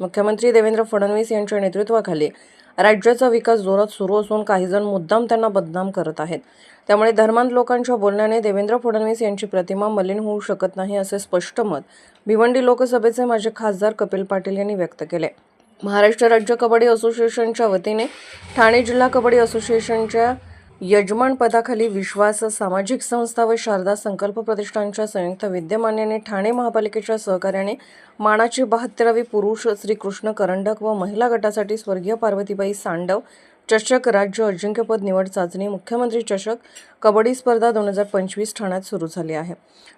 मुख्यमंत्री देवेंद्र फडणवीस यांच्या नेतृत्वाखाली राज्याचा विकास जोरात सुरू असून काही जण मुद्दाम त्यांना बदनाम करत आहेत. त्यामुळे धर्मांध लोकांच्या बोलण्याने देवेंद्र फडणवीस यांची प्रतिमा मलिन होऊ शकत नाही असे स्पष्ट मत भिवंडी लोकसभेचे माजी खासदार कपिल पाटील यांनी व्यक्त केले. महाराष्ट्र राज्य कबड्डी असोसिएशनच्या वतीने ठाणे जिल्हा कबड्डी असोसिएशनच्या यजमानपदाखाली विश्वास सामाजिक संस्था व शारदा संकल्प प्रतिष्ठानच्या संयुक्त विद्यमान्याने ठाणे महापालिकेच्या सहकार्याने मानाची बहात्तरावी पुरुष श्रीकृष्ण करंडक व महिला गटासाठी स्वर्गीय पार्वतीबाई सांडव चषक राज्य अजिंक्यपद निवड चाचणी मुख्यमंत्री चषक कबड्डी स्पर्धा दोन हजार पंचवीस ठाण्यात सुरू झाली आहे.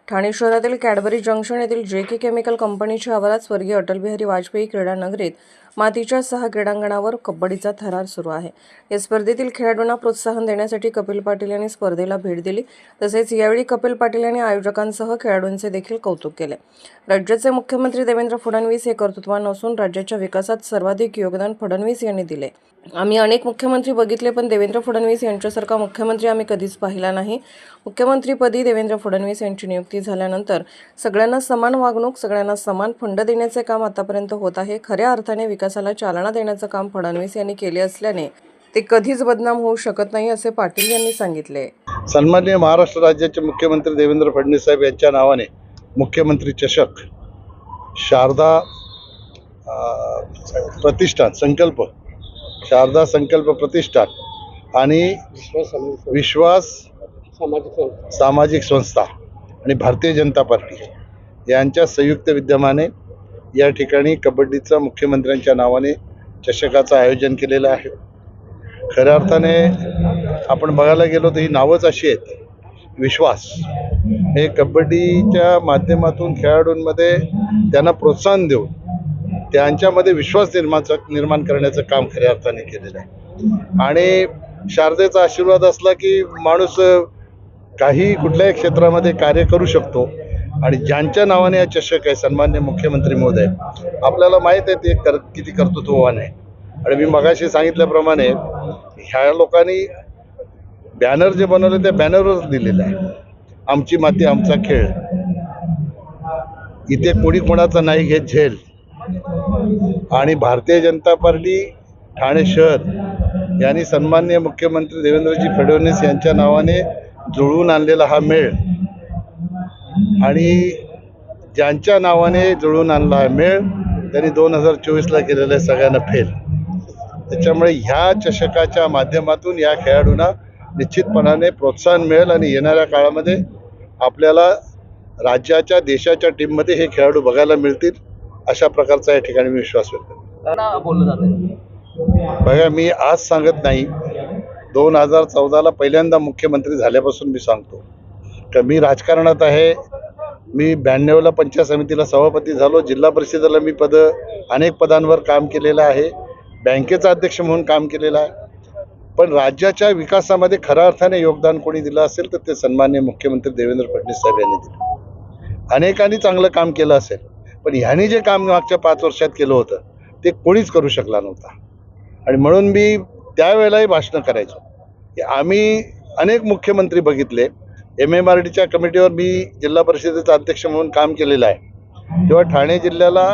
ठाणे शहरातील कॅडबरी जंक्शन येथील जे के केमिकल कंपनीच्या आवारात स्वर्गीय अटलबिहारी वाजपेयी क्रीडा नगरीत मातीच्या सहा क्रीडांगणावर कबड्डीचा थरार सुरू आहे. या स्पर्धेतील खेळाडूंना प्रोत्साहन देण्यासाठी कपिल पाटील यांनी स्पर्धेला भेट दिली. तसेच यावेळी कपिल पाटील यांनी आयोजकांसह खेळाडूंचे देखील कौतुक केले. राज्याचे मुख्यमंत्री देवेंद्र फडणवीस हे कर्तृत्वान असून राज्याच्या विकासात सर्वाधिक योगदान फडणवीस यांनी दिले. आम्ही अनेक मुख्यमंत्री बघितले पण देवेंद्र फडणवीस यांच्यासारखा मुख्यमंत्री आम्ही कधीच पाहिला नाही. मुख्यमंत्रीपदी देवेंद्र फडणवीस यांची नियुक्ती झाल्यानंतर सगळ्यांना समान वागणूक सगळ्यांना समान फंड देण्याचे काम आतापर्यंत होत आहे. खऱ्या अर्थाने विकासाला चालना देण्याचं काम फडणवीस यांनी केले असल्याने ते कधीच बदनाम होऊ शकत नाही असे पाटील यांनी सांगितले. सन्माननीय महाराष्ट्र राज्याचे मुख्यमंत्री देवेंद्र फडणवीस साहेब यांच्या नावाने मुख्यमंत्री चषक शारदा प्रतिष्ठान संकल्प शारदा संकल्प प्रतिष्ठान आणि विश्वास सामाजिक संस्था आणि भारतीय जनता पार्टी यांच्या संयुक्त विद्यमाने या ठिकाणी कबड्डीचा मुख्यमंत्र्यांच्या नावाने चषकाचं आयोजन केलेलं आहे. खऱ्या अर्थाने आपण बघायला गेलो तर ही नावच अशी आहेत. विश्वास. हे कबड्डीच्या माध्यमातून खेळाडूंमध्ये त्यांना प्रोत्साहन देऊन त्यांच्यामध्ये विश्वास निर्माण निर्माण करण्याचं काम खऱ्या अर्थाने केलेलं आहे. आणि शारदेचा आशीर्वाद असला की माणूस काही कुठल्याही क्षेत्रामध्ये कार्य करू शकतो. आणि ज्यांच्या नावाने हा चषक आहे सन्मान्य मुख्यमंत्री महोदय आपल्याला माहीत आहे ते कर किती कर्तृत्ववान आहे. आणि मी मगाशी सांगितल्याप्रमाणे ह्या लोकांनी बॅनर जे बनवले त्या बॅनरवरच दिलेलं आहे. आमची माती आमचा खेळ. इथे कोणी कोणाचा नाही घेत झेल. आणि भारतीय जनता पार्टी ठाणे शहर यांनी सन्माननीय मुख्यमंत्री देवेंद्रजी फडणवीस यांच्या नावाने जुळवून आणलेला हा मेळ आणि ज्यांच्या नावाने जुळवून आणला हा मेळ त्यांनी दोन हजार चोवीसला केलेलं आहे सगळ्यांना फेल. त्याच्यामुळे ह्या चषकाच्या माध्यमातून या खेळाडूंना निश्चितपणाने प्रोत्साहन मिळेल आणि येणाऱ्या काळामध्ये आपल्याला राज्याच्या देशाच्या टीममध्ये हे खेळाडू बघायला मिळतील अशा प्रकारचा या ठिकाणी मी विश्वास व्यक्त करतो. बघा मी आज सांगत नाही. दोन हजार चौदाला पहिल्यांदा मुख्यमंत्री झाल्यापासून मी सांगतो. मी राजकारणात आहे. मी ब्याण्णवला पंचायत समितीला सभापती झालो. जिल्हा परिषदेला मी पद अनेक पदांवर काम केलेलं आहे. बँकेचा अध्यक्ष म्हणून काम केलेलं आहे. पण राज्याच्या विकासामध्ये खऱ्या अर्थाने योगदान कोणी दिलं असेल तर ते सन्मान्य मुख्यमंत्री देवेंद्र फडणवीस साहेब यांनी दिलं. अनेकांनी चांगलं काम केलं असेल पण ह्यांनी जे काम मागच्या पाच वर्षात केलं होतं ते कोणीच करू शकला नव्हता. आणि म्हणून मी त्यावेळेलाही भाषणं करायचो. की आम्ही अनेक मुख्यमंत्री बघितले एम एम आर डीच्या कमिटीवर मी जिल्हा परिषदेचा अध्यक्ष म्हणून काम केलेलं आहे. तेव्हा ठाणे जिल्ह्याला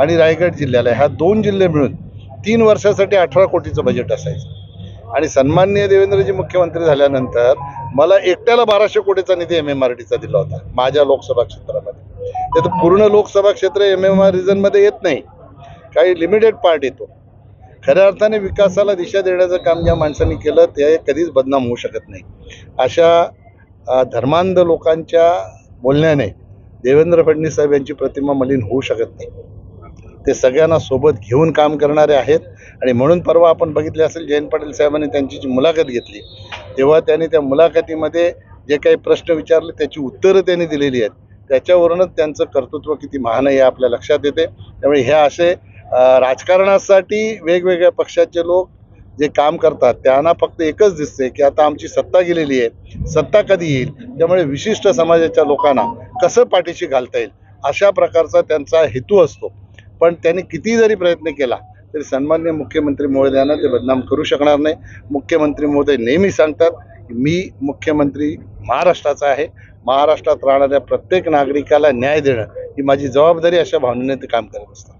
आणि रायगड जिल्ह्याला ह्या दोन जिल्हे मिळून तीन वर्षासाठी अठरा कोटीचं बजेट असायचं. आणि सन्माननीय देवेंद्रजी मुख्यमंत्री झाल्यानंतर मला एकट्याला बाराशे कोटीचा निधी एम एम आर डीचा दिला होता माझ्या लोकसभा क्षेत्रामध्ये. ते तर पूर्ण लोकसभा क्षेत्र एम एम आर रिजनमध्ये येत नाही. काही लिमिटेड पार्ट येतो. खऱ्या अर्थाने विकासाला दिशा देण्याचं काम ज्या माणसांनी केलं ते कधीच बदनाम होऊ शकत नाही. अशा धर्मांध लोकांच्या बोलण्याने देवेंद्र फडणवीस साहेब यांची प्रतिमा मलिन होऊ शकत नाही. ते सगळ्यांना सोबत घेऊन काम करणारे आहेत आणि म्हणून परवा आपण बघितले असेल जयंत पाटील साहेबांनी त्यांची जी मुलाखत घेतली तेव्हा त्यांनी त्या मुलाखतीमध्ये जे काही प्रश्न विचारले त्याची उत्तरं त्यांनी दिलेली आहेत. त्याच्यावरूनच त्यांचं कर्तृत्व किती महान आहे हे आपल्या लक्षात येते. त्यामुळे हे असे राजकारणासाठी वेगवेगळ्या पक्षाचे लोक जे काम करतात त्यांना फक्त एकच दिसते की आता आमची सत्ता गेलेली आहे. सत्ता कधी येईल? त्यामुळे विशिष्ट समाजाच्या लोकांना कसं पाठीशी घालता येईल? अशा प्रकारचा त्यांचा हेतू असतो. पण त्यांनी किती जरी प्रयत्न केला तरी सन्मान्य मुख्यमंत्री महोदयांना ते बदनाम करू शकणार नाही. मुख्यमंत्री महोदय नेहमी सांगतात मी मुख्यमंत्री महाराष्ट्राचा आहे. महाराष्ट्रात राहणाऱ्या प्रत्येक नागरिकाला न्याय देणं ही माझी जबाबदारी अशा भावनेने ते काम करत असतात.